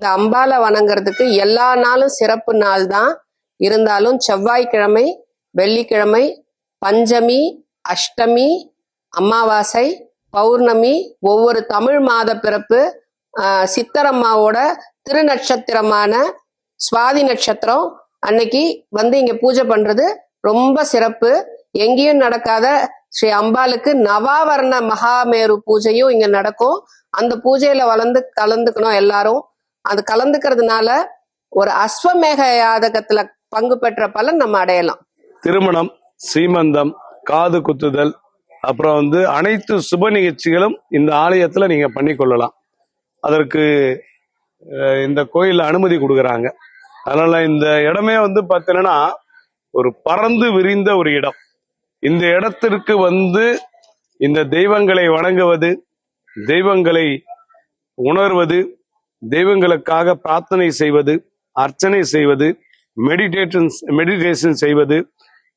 இந்த அம்பாலை வணங்குறதுக்கு எல்லா நாளும் சிறப்பு நாள் தான். இருந்தாலும் செவ்வாய்க்கிழமை வெள்ளிக்கிழமை பஞ்சமி அஷ்டமி அமாவாசை பௌர்ணமி ஒவ்வொரு தமிழ் மாத பிறப்பு சித்தரம்மாவோட திருநட்சத்திரமான சுவாதி நட்சத்திரம். அன்னைக்கு வந்து இங்க பூஜை பண்றது ரொம்ப சிறப்பு. எங்கேயும் நடக்காத ஸ்ரீ அம்பாளுக்கு நவாவரண மகாமேரு பூஜையும் இங்க நடக்கும். அந்த பூஜையில வளர்ந்து கலந்துக்கணும் எல்லாரும். அது கலந்துக்கிறதுனால ஒரு அஸ்வமேக யாதகத்துல பங்கு பெற்ற பலன் நம்ம அடையலாம். திருமணம் சீமந்தம் காது குத்துதல் அப்புறம் வந்து அனைத்து சுப நிகழ்ச்சிகளும் இந்த ஆலயத்துல நீங்க பண்ணிக்கொள்ளலாம் அதற்கு இந்த கோயில்ல அனுமதி கொடுக்குறாங்க. அதனால இந்த இடமே வந்து பார்த்தீங்கன்னா ஒரு பறந்து விரிந்த ஒரு இடம். இந்த இடத்திற்கு வந்து இந்த தெய்வங்களை வணங்குவது தெய்வங்களை உணர்வது தெய்வங்களுக்காக பிரார்த்தனை செய்வது அர்ச்சனை செய்வது மெடிடேஷன் மெடிடேஷன் செய்வது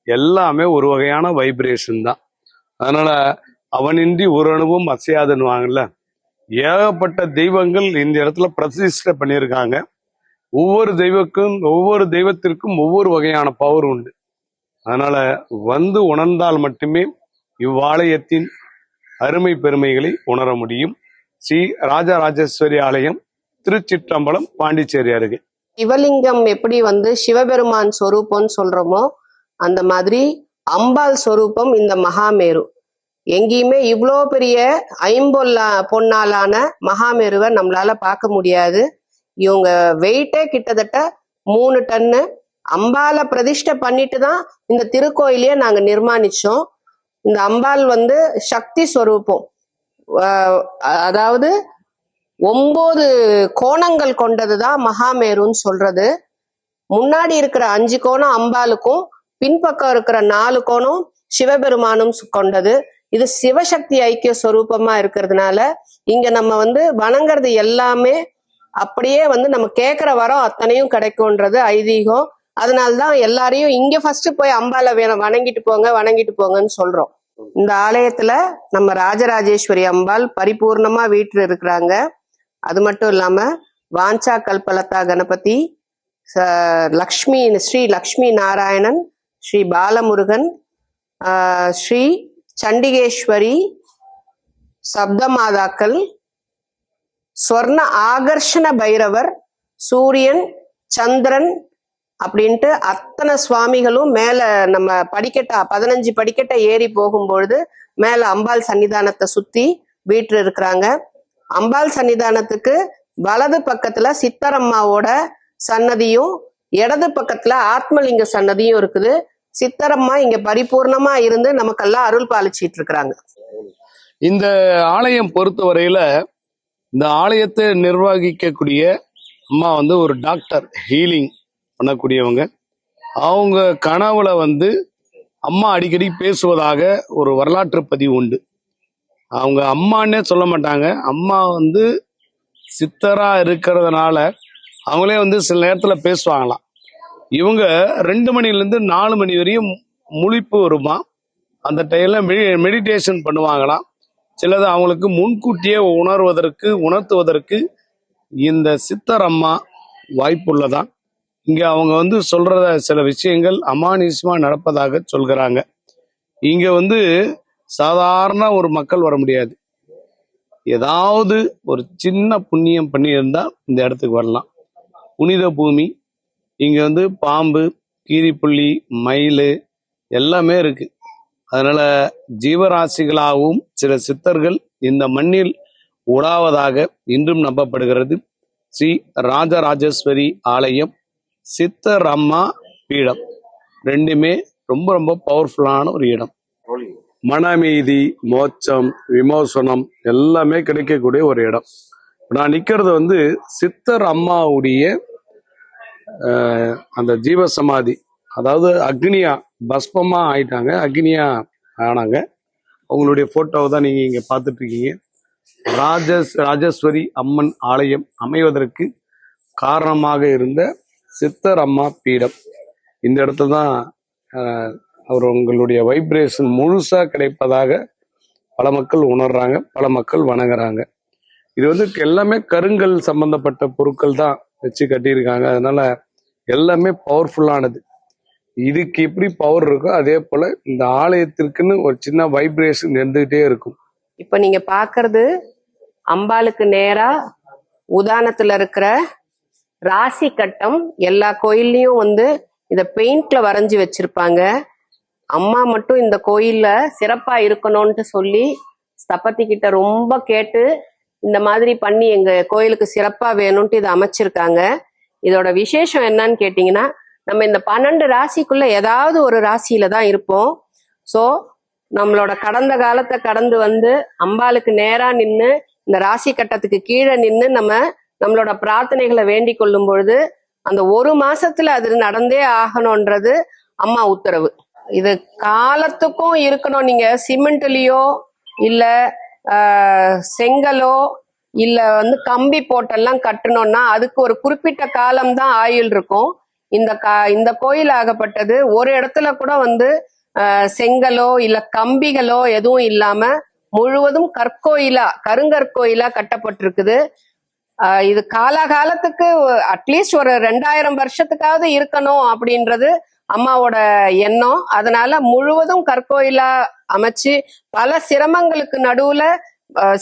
எல்லாமே ஒரு வகையான வைப்ரேஷன் தான். அதனால அவனின்றி ஒரு அணுவும் அசையாதுன்னுவாங்கல்ல ஏகப்பட்ட தெய்வங்கள் இந்த இடத்துல பிரதிஷ்டை பண்ணியிருக்காங்க. ஒவ்வொரு தெய்வக்கும் ஒவ்வொரு தெய்வத்திற்கும் ஒவ்வொரு வகையான பவர் உண்டு. அதனால வந்து உணர்ந்தால் மட்டுமே இவ்வாலயத்தின் அருமை பெருமைகளை உணர முடியும். ஸ்ரீ ராஜராஜேஸ்வரி ஆலயம் திருச்சிற்றம்பலம் பாண்டிச்சேரி அருகே. சிவலிங்கம் எப்படி வந்து சிவபெருமான் சொரூபம்னு சொல்றோமோ அந்த மாதிரி அம்பாள் சொரூபம் இந்த மகாமேரு. எங்கேயுமே இவ்வளோ பெரிய ஐம்பொல்லா பொன்னாலான மகாமேருவை நம்மளால பார்க்க முடியாது. இவங்க வெயிட்டே கிட்டத்தட்ட மூணு டன்னு. அம்பாலை பிரதிஷ்டை பண்ணிட்டு தான் இந்த திருக்கோயிலையே நாங்கள் நிர்மாணிச்சோம். இந்த அம்பாள் வந்து சக்தி ஸ்வரூபம் அதாவது ஒன்பது கோணங்கள் கொண்டதுதான் மகாமேருன்னு சொல்றது. முன்னாடி இருக்கிற அஞ்சு கோணம் அம்பாளுக்கும் பின்பக்கம் இருக்கிற நாலு கோணம் சிவபெருமானும் கொண்டது. இது சிவசக்தி ஐக்கிய சொரூபமா இருக்கிறதுனால இங்க நம்ம வந்து வணங்குறது எல்லாமே அப்படியே வந்து நம்ம கேட்குற வரம் அத்தனையும் கிடைக்கும்ன்றது ஐதீகம். அதனால்தான் எல்லாரையும் இங்க ஃபர்ஸ்ட் போய் அம்பால வேணும் வணங்கிட்டு போங்க வணங்கிட்டு போங்கன்னு சொல்றோம். இந்த ஆலயத்துல நம்ம ராஜராஜேஸ்வரி அம்பாள் பரிபூர்ணமா வீட்டில் இருக்கிறாங்க. அது மட்டும் இல்லாம வாஞ்சா கல்பலதா கணபதி ச- லக்ஷ்மி ஸ்ரீ லக்ஷ்மி நாராயணன் ஸ்ரீ பாலமுருகன் ஸ்ரீ சண்டிகேஸ்வரி சப்தமாதாக்கள் ஸ்வர்ண ஆகர்ஷண பைரவர் சூரியன் சந்திரன் அப்படின்ட்டு அத்தனை சுவாமிகளும் மேல நம்ம படிக்கட்டா பதினஞ்சு படிக்கட்டை ஏறி போகும்பொழுது மேல அம்பாள் சன்னிதானத்தை சுத்தி வீட்டில் இருக்கிறாங்க. அம்பாள் சன்னிதானத்துக்கு வலது பக்கத்துல சித்தரம்மாவோட சன்னதியும் இடது பக்கத்துல ஆத்மலிங்க சன்னதியும் இருக்குது. சித்தரம்மா இங்க பரிபூர்ணமா இருந்து நமக்கெல்லாம் அருள் பாலிச்சிட்டு இருக்கிறாங்க. இந்த ஆலயம் பொறுத்தவரையில இந்த ஆலயத்தை நிர்வகிக்கக்கூடிய அம்மா வந்து ஒரு டாக்டர் ஹீலிங் பண்ணக்கூடியவங்க. அவங்க கனவுல வந்து அம்மா அடிக்கடி பேசுவதாக ஒரு வரலாற்று பதிவு உண்டு. அவங்க அம்மான்னே சொல்ல மாட்டாங்க. அம்மா வந்து சித்தரா இருக்கிறதுனால அவங்களே வந்து சில நேரத்தில் பேசுவாங்களாம். இவங்க ரெண்டு மணிலேருந்து நாலு மணி வரையும் முழிப்பு வருமா? அந்த டைம்ல மெடிடேஷன் பண்ணுவாங்களாம். சிலது அவங்களுக்கு முன்கூட்டியே உணர்வதற்கு உணர்த்துவதற்கு இந்த சித்தர் அம்மா வாய்ப்புள்ளதான் இங்கே அவங்க வந்து சொல்கிறத சில விஷயங்கள் அமானுஷமாக நடப்பதாக சொல்கிறாங்க. இங்கே வந்து சாதாரண ஒரு மக்கள் வர முடியாது. ஏதாவது ஒரு சின்ன புண்ணியம் பண்ணியிருந்தா இந்த இடத்துக்கு வரலாம். புனித பூமி இங்கே வந்து பாம்பு கீரிப்புள்ளி மயில் எல்லாமே இருக்கு. அதனால ஜீவராசிகளாகவும் சில சித்தர்கள் இந்த மண்ணில் உலாவதாக இன்றும் நம்பப்படுகிறது. ஸ்ரீ ராஜராஜேஸ்வரி ஆலயம் சித்தர் அம்மா பீடம். ரெண்டுமே ரொம்ப ரொம்ப பவர்ஃபுல்லான ஒரு இடம். மன அமைதி மோட்சம் விமோசனம் எல்லாமே கிடைக்கக்கூடிய ஒரு இடம். நான் நிக்கிறது வந்து சித்தர் அம்மாவுடைய அந்த ஜீவசமாதி. அதாவது அக்னியா பஸ்பமா ஆயிட்டாங்க அக்னியா ஆனாங்க. அவங்களுடைய போட்டோவை தான் நீங்க இங்க பார்த்துட்டு இருக்கீங்க ராஜஸ் ராஜேஸ்வரி அம்மன் ஆலயம் அமைவதற்கு காரணமாக இருந்த சித்தர் அம்மா பீடம். இந்த இடத்துல தான் அவர் உங்களுடைய வைப்ரேஷன் முழுசாக கிடைப்பதாக பல மக்கள் உணர்றாங்க பல மக்கள் வணங்குறாங்க. இது வந்து எல்லாமே கருங்கல் சம்பந்தப்பட்ட பொருட்கள் தான் வச்சு கட்டியிருக்காங்க. அதனால எல்லாமே பவர்ஃபுல்லானது இதுக்கு எப்படி பவர் இருக்கோ அதே போல இந்த ஆலயத்திற்குன்னு ஒரு சின்ன வைப்ரேஷன் இருந்துகிட்டே இருக்கும். இப்ப நீங்க பாக்குறது அம்பாளுக்கு நேரா உதாரணத்துல இருக்கிற ராசி கட்டம் எல்லா கோயில்லையும் வந்து இத பெயிண்ட்ல வரைஞ்சி வச்சிருப்பாங்க. அம்மா மட்டும் இந்த கோயில்ல சிறப்பா இருக்கணும்ட்டு சொல்லி ஸ்தபதி கிட்ட ரொம்ப கேட்டு இந்த மாதிரி பண்ணி எங்க கோயிலுக்கு சிறப்பா வேணும்ட்டு இதை அமைச்சிருக்காங்க. இதோட விசேஷம் என்னன்னு கேட்டிங்கன்னா நம்ம இந்த பன்னெண்டு ராசிக்குள்ள ஏதாவது ஒரு ராசியில தான் இருப்போம். ஸோ நம்மளோட கடந்த காலத்தை கடந்து வந்து அம்பாளுக்கு நேரா நின்று இந்த ராசி கட்டத்துக்கு கீழே நின்று நம்ம நம்மளோட பிரார்த்தனைகளை வேண்டிக் கொள்ளும் பொழுது அந்த ஒரு மாசத்துல அது நடந்தே ஆகணும்ன்றது அம்மா உத்தரவு. இது காலத்துக்கும் இருக்கணும். நீங்க சிமெண்ட்லயோ இல்ல செங்கலோ இல்ல வந்து கம்பி போட்டெல்லாம் கட்டணும்னா அதுக்கு ஒரு குறிப்பிட்ட காலம் தான் ஆயுள் இருக்கும். இந்த கா இந்த கோயில் ஆகப்பட்டது ஒரு இடத்துல கூட வந்து செங்கலோ இல்ல கம்பிகளோ எதுவும் இல்லாம முழுவதும் கற்கோயிலா கருங்கற்கோயிலா கட்டப்பட்டிருக்குது. இது காலாகாலத்துக்கு அட்லீஸ்ட் ஒரு ரெண்டாயிரம் வருஷத்துக்காவது இருக்கணும் அப்படின்றது அம்மாவோட எண்ணம். அதனால முழுவதும் கற்கோயிலா அமைச்சு பல சிரமங்களுக்கு நடுவுல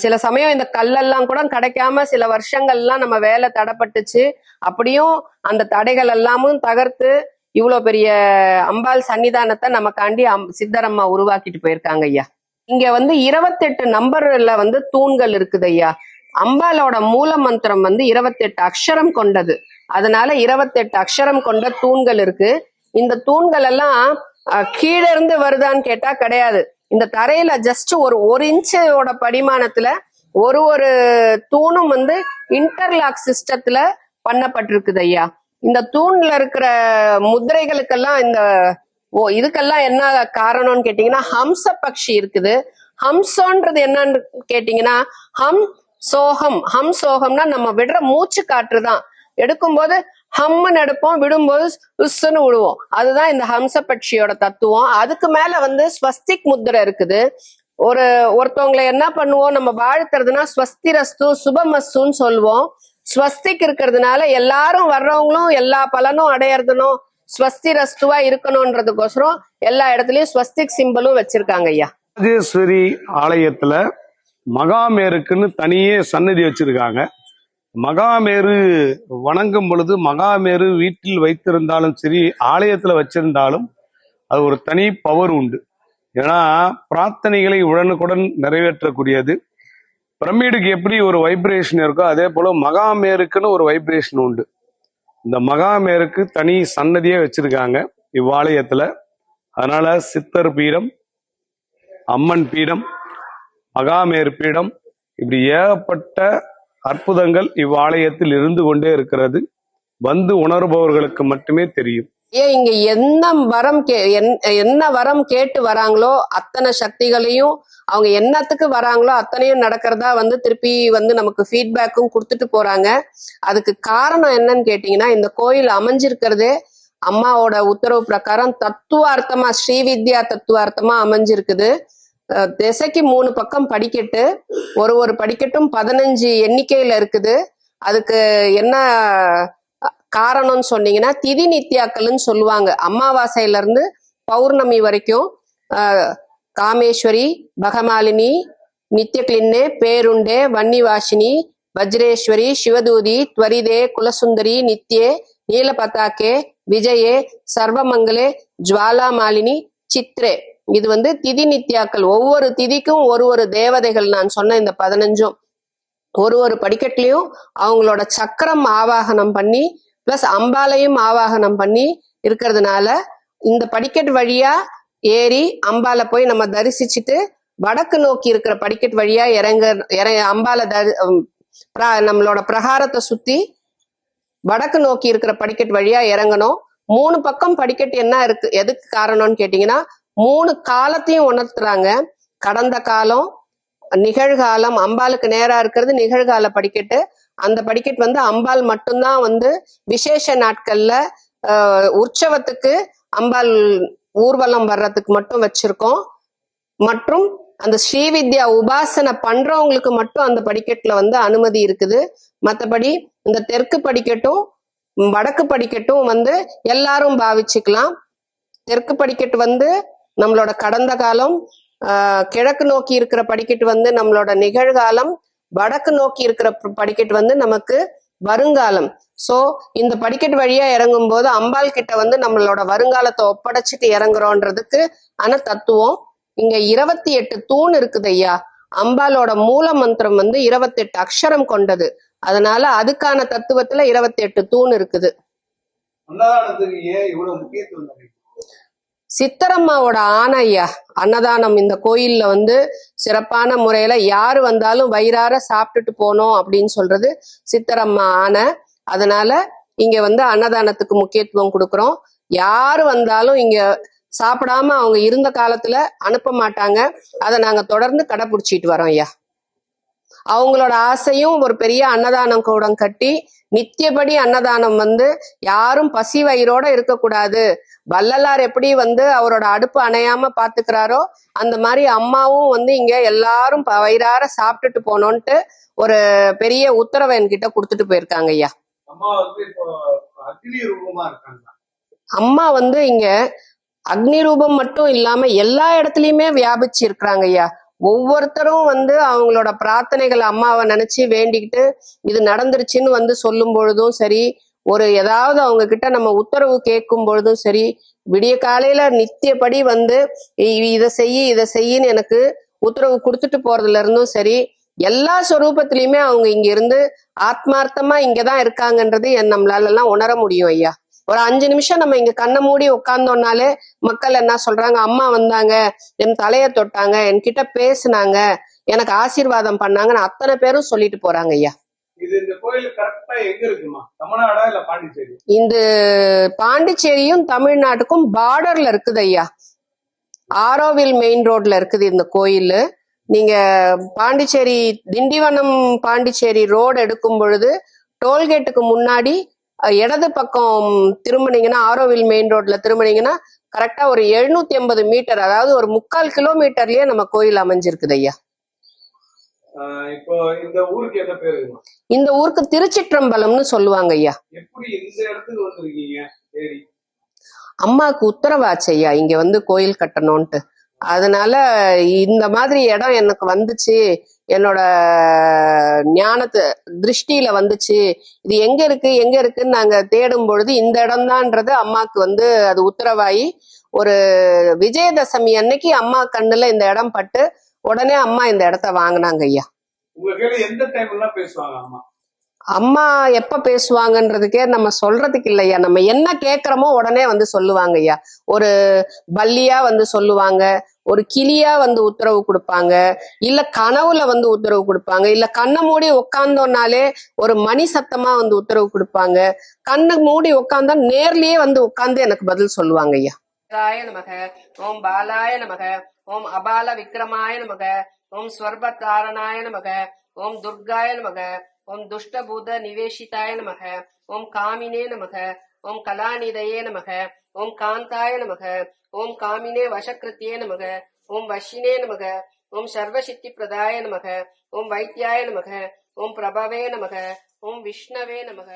சில சமயம் இந்த கல்லெல்லாம் கூட கிடைக்காம சில வருஷங்கள்லாம் நம்ம வேலை தடைப்பட்டுச்சு. அப்படியும் அந்த தடைகள் எல்லாமும் தகர்த்து இவ்வளோ பெரிய அம்பாள் சன்னிதானத்தை நமக்காண்டி அம் சித்தரம்மா உருவாக்கிட்டு போயிருக்காங்க ஐயா. இங்க வந்து இருபத்தெட்டு நம்பர்ல வந்து தூண்கள் இருக்குது ஐயா. அம்பாலோட மூல மந்திரம் வந்து இருபத்தெட்டு அக்ஷரம் கொண்டது. அதனால இருபத்தெட்டு அக்ஷரம் கொண்ட தூண்கள் இருக்கு. இந்த தூண்கள் எல்லாம் கீழே இருந்து வருதான்னு கேட்டா கிடையாது. இந்த தரையில ஜஸ்ட் ஒரு ஒரு இன்ச்சோட படிமானத்துல ஒரு ஒரு தூணும் வந்து இன்டர்லாக் சிஸ்டத்துல பண்ணப்பட்டிருக்குது ஐயா. இந்த தூண்ல இருக்கிற முதிரைகளுக்கெல்லாம் இந்த ஓ இதுக்கெல்லாம் என்ன காரணம்னு கேட்டீங்கன்னா ஹம்ச பக்ஷி இருக்குது. ஹம்சோன்றது என்னன்னு கேட்டீங்கன்னா ஹம் சோகம். ஹம் சோகம்னா நம்ம விடுற மூச்சு காற்று தான். எடுக்கும்போது ஹம்முன்னு எடுப்போம் விடும்போது உஸ்ஸுன்னு விடுவோம் அதுதான் இந்த ஹம்ச பட்சியோட தத்துவம். அதுக்கு மேல வந்து ஸ்வஸ்திக் முத்திரை இருக்குது. ஒரு ஒருத்தவங்களை என்ன பண்ணுவோம்? நம்ம வாழ்த்துறதுனா ஸ்வஸ்தி ரஸ்து சுபமஸ்துன்னு சொல்லுவோம் ஸ்வஸ்திக் இருக்கிறதுனால எல்லாரும் வர்றவங்களும் எல்லா பலனும் அடையறதுனும் ஸ்வஸ்தி ரஸ்துவா இருக்கணும்ன்றதுக்கோசரம் எல்லா இடத்துலயும் ஸ்வஸ்திக் சிம்பலும் வச்சிருக்காங்க ஐயா. ராஜேஸ்வரி ஆலயத்துல மகாமேருக்குன்னு தனியே சன்னதி வச்சிருக்காங்க. மகாமேரு வணங்கும் பொழுது மகாமேரு வீட்டில் வைத்திருந்தாலும் சரி ஆலயத்தில் வச்சிருந்தாலும் அது ஒரு தனி பவர் உண்டு. ஏன்னா பிரார்த்தனைகளை உடனுக்குடன் நிறைவேற்றக்கூடியது. பிரமிடுக்கு எப்படி ஒரு வைப்ரேஷன் இருக்கோ அதே போல மகாமேருக்குன்னு ஒரு வைப்ரேஷன் உண்டு. இந்த மகாமேருக்கு தனி சன்னதியே வச்சிருக்காங்க இவ்வாலயத்துல. அதனால சித்தர் பீடம் அம்மன் பீடம் மகாமேர் பீடம் இப்படி ஏகப்பட்ட அற்புதங்கள் இவ்வாலயத்தில் இருந்து கொண்டே இருக்கிறது. வந்து உணர்பவர்களுக்கு மட்டுமே தெரியும். ஏன் இங்க என்ன வரம் கே என்- என்ன வரம் கேட்டு வராங்களோ அத்தனை சக்திகளையும் அவங்க என்னத்துக்கு வராங்களோ அத்தனையும் நடக்கிறதா வந்து திருப்பி வந்து நமக்கு ஃபீட்பேக்கும் கொடுத்துட்டு போறாங்க. அதுக்கு காரணம் என்னன்னு கேட்டீங்கன்னா இந்த கோயில் அமைஞ்சிருக்கிறதே அம்மாவோட உத்தரவு பிரகாரம் தத்துவார்த்தமா ஸ்ரீவித்யா தத்துவார்த்தமா அமைஞ்சிருக்குது. திசைக்கு மூணு பக்கம் படிக்கட்டு ஒரு ஒரு படிக்கட்டும் பதினஞ்சு எண்ணிக்கையில இருக்குது. அதுக்கு என்ன காரணம்னு சொன்னீங்கன்னா திதி நித்யாக்கள்னு சொல்லுவாங்க. அமாவாசையில இருந்து பௌர்ணமி வரைக்கும் காமேஸ்வரி பகமாலினி நித்யக்லின்னே பேருண்டே வன்னிவாசினி வஜ்ரேஸ்வரி சிவதூதி துவரிதே குலசுந்தரி நித்யே நீலபதாக்கே விஜயே சர்வமங்களே ஜுவாலாமாலினி சித்ரே. இது வந்து திதி நித்யாக்கள். ஒவ்வொரு திதிக்கும் ஒரு ஒரு தேவதைகள். நான் சொன்ன இந்த பதினஞ்சும் ஒரு ஒரு படிக்கட்டுலையும் அவங்களோட சக்கரம் ஆவாகனம் பண்ணி பிளஸ் அம்பாலையும் ஆவாகனம் பண்ணி இருக்கிறதுனால இந்த படிக்கட்டு வழியா ஏறி அம்பால போய் நம்ம தரிசிச்சுட்டு வடக்கு நோக்கி இருக்கிற படிக்கட்டு வழியா இறங்க இற அம்பால தரி பிரா- நம்மளோட பிரகாரத்தை சுத்தி வடக்கு நோக்கி இருக்கிற படிக்கட்டு வழியா இறங்கணும். மூணு பக்கம் படிக்கட்டு என்ன இருக்கு எதுக்கு காரணம்னு கேட்டீங்கன்னா மூணு காலத்தையும் உணர்த்துறாங்க. கடந்த காலம் நிகழ்காலம் அம்பாளுக்கு நேரா இருக்கிறது நிகழ்கால படிக்கட்டு. அந்த படிக்கட்டு வந்து அம்பாள் மட்டும்தான் வந்து விசேஷ நாட்கள்ல ஆஹ், உற்சவத்துக்கு அம்பாள் ஊர்வலம் வர்றதுக்கு மட்டும் வச்சிருக்கோம். மற்றும் அந்த ஸ்ரீவித்யா உபாசனை பண்றவங்களுக்கு மட்டும் அந்த படிக்கட்டுல வந்து அனுமதி இருக்குது. மத்தபடி இந்த தெற்கு படிக்கட்டும் வடக்கு படிக்கட்டும் வந்து எல்லாரும் பாவிச்சுக்கலாம். தெற்கு படிக்கட்டு வந்து நம்மளோட கடந்த காலம் ஆஹ், கிழக்கு நோக்கி இருக்கிற படிக்கட்டு வந்து நம்மளோட நிகழ்காலம் வடக்கு நோக்கி இருக்கிற படிக்கட்டு வந்து நமக்கு வருங்காலம். சோ இந்த படிக்கட்டு வழியா இறங்கும் போது அம்பாள் கிட்ட வந்து நம்மளோட வருங்காலத்தை ஒப்படைச்சிட்டு இறங்குறோன்றதுக்கு ஆன தத்துவம் இங்க இருபத்தி எட்டு தூண் இருக்குது ஐயா. அம்பாலோட மூல மந்திரம் வந்து இருபத்தெட்டு அக்ஷரம் கொண்டது. அதனால அதுக்கான தத்துவத்துல இருபத்தி எட்டு தூண் இருக்குது அன்னதானத்துக்கு ஏன் இவ்வளவு முக்கியத்துவம் தரீங்க? சித்தரம்மாவோட ஆணை ஐயா அன்னதானம் இந்த கோயில்ல வந்து சிறப்பான முறையில யார் வந்தாலும் வயிறார சாப்பிட்டுட்டு போனோம் அப்படின்னு சொல்றது சித்தரம்மா ஆணை. அதனால இங்க வந்து அன்னதானத்துக்கு முக்கியத்துவம் கொடுக்குறோம். யார் வந்தாலும் இங்க சாப்பிடாம அவங்க இருந்த காலத்துல அனுப்ப மாட்டாங்க. அதை நாங்க தொடர்ந்து கடைபிடிச்சிட்டு வரோம் ஐயா. அவங்களோட ஆசையும் ஒரு பெரிய அன்னதானம் கூடம் கட்டி நித்தியபடி அன்னதானம் வந்து யாரும் பசி வயிறோட இருக்கக்கூடாது. வள்ளலார் எப்படி வந்து அவரோட அடுப்பு அணையாம பாத்துக்கிறாரோ அந்த மாதிரி அம்மாவும் வந்து இங்க எல்லாரும் வயிறார சாப்பிட்டுட்டு போனோன்ட்டு ஒரு பெரிய உத்தரவை என்கிட்ட கொடுத்துட்டு போயிருக்காங்க ஐயா. அம்மா வந்து இங்க அக்னி ரூபம் மட்டும் இல்லாம எல்லா இடத்துலயுமே வியாபிச்சு இருக்கிறாங்க ஐயா. ஒவ்வொருத்தரும் வந்து அவங்களோட பிரார்த்தனைகள் அம்மாவை நினைச்சு வேண்டிக்கிட்டு இது நடந்துருச்சுன்னு வந்து சொல்லும் பொழுதும் சரி ஒரு ஏதாவது அவங்க கிட்ட நம்ம உத்தரவு கேட்கும் பொழுதும் சரி விடிய காலையில நித்தியப்படி வந்து இதை செய்யி இதை செய்யின்னு எனக்கு உத்தரவு கொடுத்துட்டு போறதுல இருந்தும் சரி எல்லா சொரூபத்திலயுமே அவங்க இங்க இருந்து ஆத்மார்த்தமா இங்கதான் இருக்காங்கன்றது என் நம்மளால எல்லாம் உணர முடியும் ஐயா. ஒரு அஞ்சு நிமிஷம் நம்ம இங்க கண்ணை மூடி உட்கார்ந்தோம்னாலே மக்கள் என்ன சொல்றாங்க அம்மா வந்தாங்க என் தலைய தொட்டாங்க என்கிட்ட பேசுனாங்க எனக்கு ஆசீர்வாதம் பண்ணாங்கன்னு அத்தனை பேரும் சொல்லிட்டு போறாங்க ஐயா. இது இந்த கோயில் கரெக்டா எங்க இருக்குமா? தமிழ்நாடா இல்ல பாண்டிச்சேரி? இந்த பாண்டிச்சேரியும் தமிழ்நாட்டுக்கும் பார்டர்ல இருக்குது ஐயா. ஆரோவில் மெயின் ரோட்ல இருக்குது இந்த கோயில். நீங்க பாண்டிச்சேரி திண்டிவனம் பாண்டிச்சேரி ரோடு எடுக்கும் பொழுது டோல்கேட்டுக்கு முன்னாடி இடது பக்கம் திரும்பினீங்கன்னா ஆரோவில் மெயின் ரோட்ல திரும்பினீங்கன்னா கரெக்டா ஒரு எழுநூத்தி எண்பது மீட்டர் அதாவது ஒரு முக்கால் கிலோமீட்டர்லயே நம்ம கோயில் அமைஞ்சிருக்குது ஐயா. இப்போ இந்த ஊருக்கு என்ன பேருமா இந்த ஊருக்கு திருச்சிற்றம்பலம்னு சொல்லுவாங்க ஐயா. எப்படி இந்த இடத்துக்கு வந்திருக்கீங்க? சரி அம்மாவுக்கு உத்தரவாச்சு ஐயா இங்க வந்து கோயில் கட்டணும்ட்டு அதனால இந்த மாதிரி இடம் எனக்கு வந்துச்சு. என்னோட ஞானத்து திருஷ்டியில வந்துச்சு. இது எங்க இருக்கு எங்க இருக்குன்னு நாங்க தேடும் பொழுது இந்த இடம்தான்றது அம்மாக்கு வந்து அது உத்தரவாயி ஒரு விஜயதசமி அன்னைக்கு அம்மா கண்ணுல இந்த இடம் பட்டு உடனே அம்மா இந்த இடத்த வாங்கினாங்க ஐயா. அம்மா? அம்மா எப்ப பேசுவாங்கன்றதுக்கே நம்ம சொல்றதுக்கு இல்லையா நம்ம என்ன கேக்குறோமோ உடனே வந்து சொல்லுவாங்க ஐயா. ஒரு பல்லியா வந்து சொல்லுவாங்க ஒரு கிளியா வந்து உத்தரவு கொடுப்பாங்க இல்ல கனவுல வந்து உத்தரவு கொடுப்பாங்க இல்ல கண்ணை மூடி உட்கார்ந்தோம்னாலே ஒரு மணி சத்தமா வந்து உத்தரவு கொடுப்பாங்க கண்ணை மூடி உட்கார்ந்தா நேர்லயே வந்து உட்கார்ந்து எனக்கு பதில் சொல்லுவாங்க ஐயா. நமக ஓம் பாலாய நமக ஓம் அபால விக்ரமாய நமக ஓம் ஸ்வர்பத்தாரணாய நமக ஓம் துர்காய நமக ஓம் துஷ்டபூத நிவேஷிதாய நமக ஓம் காமினே நமக ஓம் கலாநிதையே நமக ஓம் காந்தாய நமக ஓம் காமினே வசக்கிருத்தியே நமக ஓம் வஷினே நமக ஓம் சர்வசித்தி பிரதாய நமக ஓம் வைத்தியாய நமக ஓம் பிரபவே நமக ஓம் விஷ்ணவே நமக